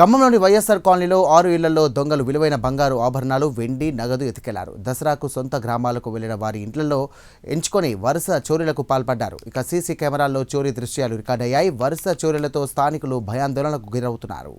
ఖమ్మంలోని వైఎస్ఆర్ కాలనీలో ఆరు ఇళ్ళలో దొంగలు విలువైన బంగారు ఆభరణాలు వెండి నగదు ఎతికెళ్ళారు దసరాకు సొంత గ్రామాలకు వెళ్ళిన వారి ఇంట్లలో ఎంచుకొని వరుస చోరీలకు పాల్పడ్డారు. ఇక సీసీ కెమెరాల్లో చోరీ దృశ్యాలు రికార్డయ్యాయి. వరుస చోరీలతో స్థానికులు భయాందోళనకు గురవుతున్నారు.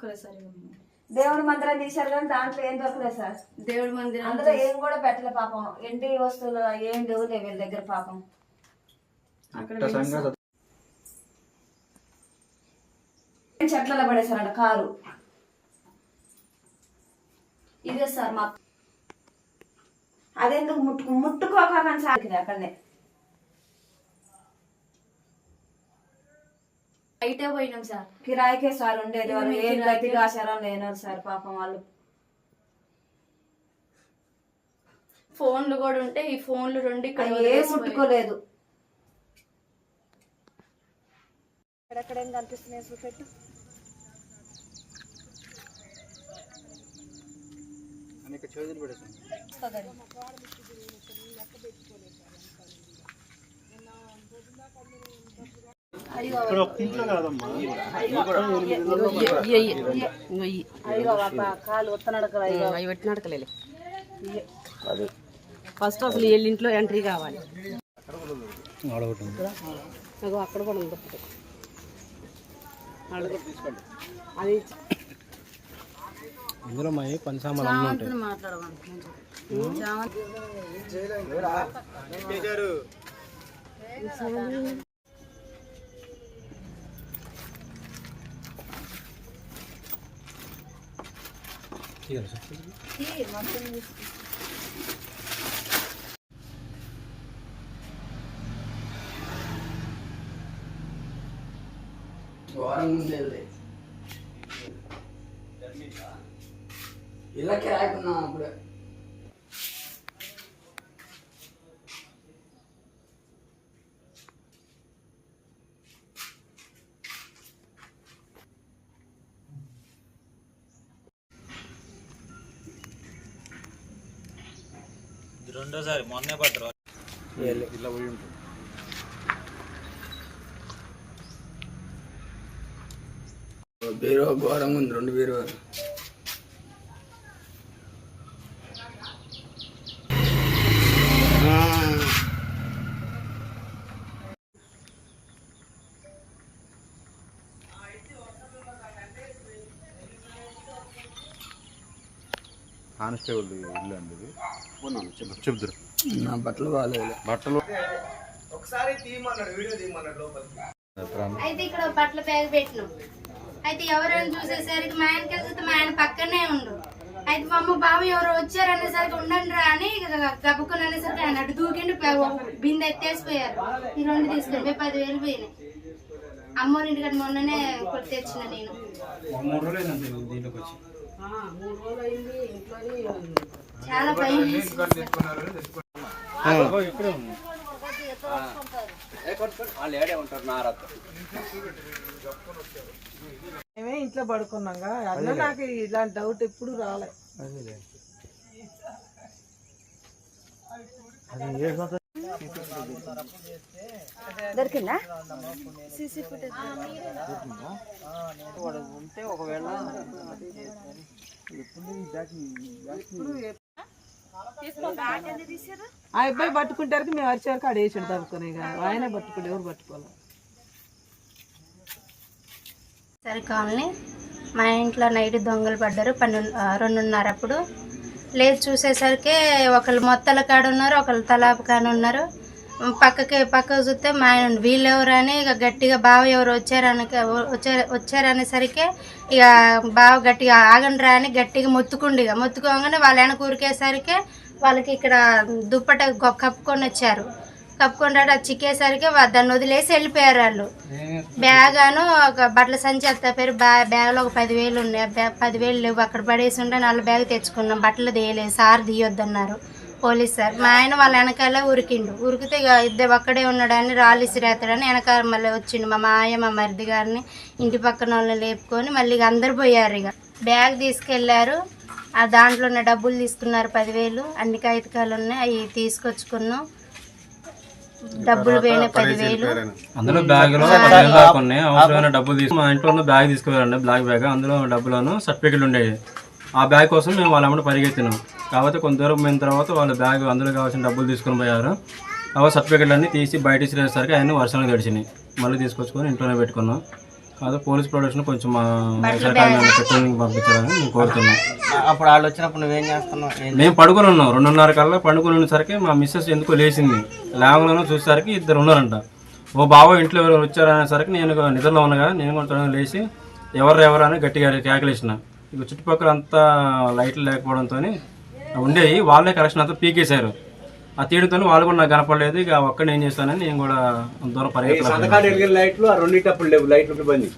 పెట్టుకోలేదు సార్. దేవుడి మందిరం తీశారు కానీ దాంట్లో ఏం దొరకలేదు సార్. దేవుడి మందిరం అందులో ఏం కూడా పెట్టలే పాపం. ఇంటి వస్తువులు ఏం లేవు వీళ్ళ దగ్గర పాపం. అక్కడ వెళ్ళి సార్. చెట్లలో పడేశారంట కారు. ఇదే సార్ మా అదెందుకు ముట్టుకు ముట్టుకోక కానీ సార్. అక్కడనే బయటే పోయినాం సార్. కిరాయికే సార్ ఉండేది వాళ్ళు ఏం గతిగా ఆచారం లేనారు సార్ పాపం వాళ్ళు. ఫోన్లు కూడా ఉంటే ఈ ఫోన్లు రెండు ఇక్కడ ఏం ముట్టుకోలేదు. ఎక్కడెక్కడ ఏం కనిపిస్తున్నాయి చూపెట్టు. కాలు ఉత్తనడక అవి ఫస్ట్ అసలు ఇంట్లో ఎంట్రీ కావాలి నాకు అక్కడ కూడా ఉంది ఒకటి. అడుగు. అది ఇందులో మా పని సామాన్లు అన్నీ ఉంటాయి తీయాలి సార్. ఇళ్ళకి రాకున్నాం అప్పుడే రెండోసారి మొన్నే పడ్డారు. ఇలా పోయి ఉంటుంది. బీరో ఘోరంగా ఉంది రెండు బీరో కానిస్టేబుల్ ఇల్లు అండి ఇది. చెప్తారు నా బట్టలు బాగాలేదు బట్టలు అయితే ఇక్కడ బట్టల బ్యాగ్ పెట్టినాం. అయితే ఎవరైనా చూసేసరికి మా ఆయనకి వెళ్తే మా ఆయన పక్కనే ఉండు. అయితే మా అమ్మ బాబు ఎవరో వచ్చారు అనేసరికి ఉండండి రా అని గబుకుని అనేసరికి ఆయన అటు దూకిండి బిందె ఎత్తేసిపోయారు. ఈ రెండు తీసుకొని పోయి పదివేలు పోయినాయి. అమ్మోరి ఇంటికి మొన్ననే కొట్టి తెచ్చిన నేను. చాలా మేమే ఇంట్లో పడుకున్నాగా. అన్న నాకు ఇలాంటి డౌట్ ఎప్పుడు రాలే. దొరికిందా? ఉంటే ఒకవేళ ఆ అబ్బాయి పట్టుకుంటారు మేము వచ్చాక ఆడ వేసాడు తప్పుకొని ఆయనే పట్టుకుంటే ఎవరు పట్టుకోవాలి? సరే కాలనీ మా ఇంట్లో నైట్ దొంగలు పడ్డారు పన్నెండు రెండున్నర అప్పుడు లేదు చూసేసరికి ఒకళ్ళు మొత్తల కాడ ఉన్నారు ఒకళ్ళు తలాపు కాడ ఉన్నారు. పక్కకి పక్కకు చూస్తే మా ఆయన వీళ్ళు ఎవరని ఇక గట్టిగా బావ ఎవరు వచ్చారని వచ్చారు వచ్చారనేసరికి ఇక బావ గట్టిగా ఆగండ్రా అని గట్టిగా మొత్తుకుండి ఇక. మొత్తుకోగానే వాళ్ళ వెనక ఊరికేసరికి వాళ్ళకి ఇక్కడ దుప్పట గొ- కప్పుకొని వచ్చారు. కప్పుకొని రాడు అది చిక్కేసరికి దాన్ని వదిలేసి వెళ్ళిపోయారు వాళ్ళు. బ్యాగ్ అను ఒక బట్టల సంచి ఎత్తా పేరు బ్యా బ్యాగ్లో ఒక పదివేలు ఉన్నాయి. బ్యాగ్ పదివేలు లేవు. అక్కడ పడేసి ఉంటే నల్ల బ్యాగ్ తెచ్చుకున్నాం. బట్టలు తీయలేదు. సార్ తీయొద్దన్నారు. Police sir. మా ఆయన వాళ్ళ వెనకాల ఉరికిండు. ఉరికితే ఇక ఇద్దరు ఒక్కడే ఉన్నాడని రాళ్ళు ఇసిరేస్తాడని వెనకాల మళ్ళీ వచ్చిండు మా మాయ మా మరిది గారిని. ఇంటి పక్కన వాళ్ళని లేపుకొని మళ్ళీ ఇక అందరు పోయారు ఇక బ్యాగ్ తీసుకెళ్ళారు. ఆ దాంట్లో ఉన్న డబ్బులు తీసుకున్నారు పదివేలు. అన్ని కాగితకాలు ఉన్నాయి. అవి తీసుకొచ్చుకున్నాం. డబ్బులు పోయిన పదివేలు. అందులో బ్యాగులో పదివేలు దాకా ఉన్నాయి. అవసరమైన డబ్బులు తీసుకు మా ఇంట్లో ఉన్న బ్యాగ్ తీసుకువెళ్ళండి బ్లాక్ బ్యాగ్. అందులో డబ్బులను సర్టిఫికెట్లు ఉండేవి. ఆ బ్యాగ్ కోసం మేము వాళ్ళ అమ్మని పరిగెత్తినాం. కాకపోతే కొంత దూరం పోయిన తర్వాత వాళ్ళ బ్యాగ్ అందులో కావాల్సిన డబ్బులు తీసుకొని పోయారు. ఆ సర్టిఫికెట్లు అన్నీ తీసి బయట ఇచ్చేసరికి అవన్నీ వర్షాలు గడిచినాయి మళ్ళీ తీసుకొచ్చుకొని ఇంట్లోనే పెట్టుకున్నాం. కాదు పోలీస్ ప్రొడక్షన్ కొంచెం మా పెట్రోలింగ్ పంపించాలని మేము కోరుతున్నాం అప్పుడు వాళ్ళు వచ్చినప్పుడు నువ్వేం చేస్తున్నావు? మేము పడుకొని ఉన్నాం. రెండున్నర కల్లా పడుకొని ఉండేసరికి మా మిస్సెస్ ఎందుకో లేచింది. లేవగానే చూసేసరికి ఇద్దరు ఉన్నారంట. ఓ బావ ఇంట్లో ఎవరు వచ్చారనేసరికి నేను నిద్రలో ఉన్నగా నేను కూడా తొందరగా లేచి ఎవరు ఎవరు అని గట్టిగా కేకలేసిన. ఇక చుట్టుపక్కల అంతా లైట్లు లేకపోవడంతో ఉండేవి వాళ్ళే కలెక్షన్ అంతా పీకేశారు. ఆ తీయడంతో వాళ్ళు కూడా నాకు కనపడలేదు. ఇక ఒక్కడిని ఏం చేస్తానని నేను కూడా దూరం పరిగెత్తాను లైట్లు ఆ రెండింటి అప్పుడు లేవు. లైట్లు బంద్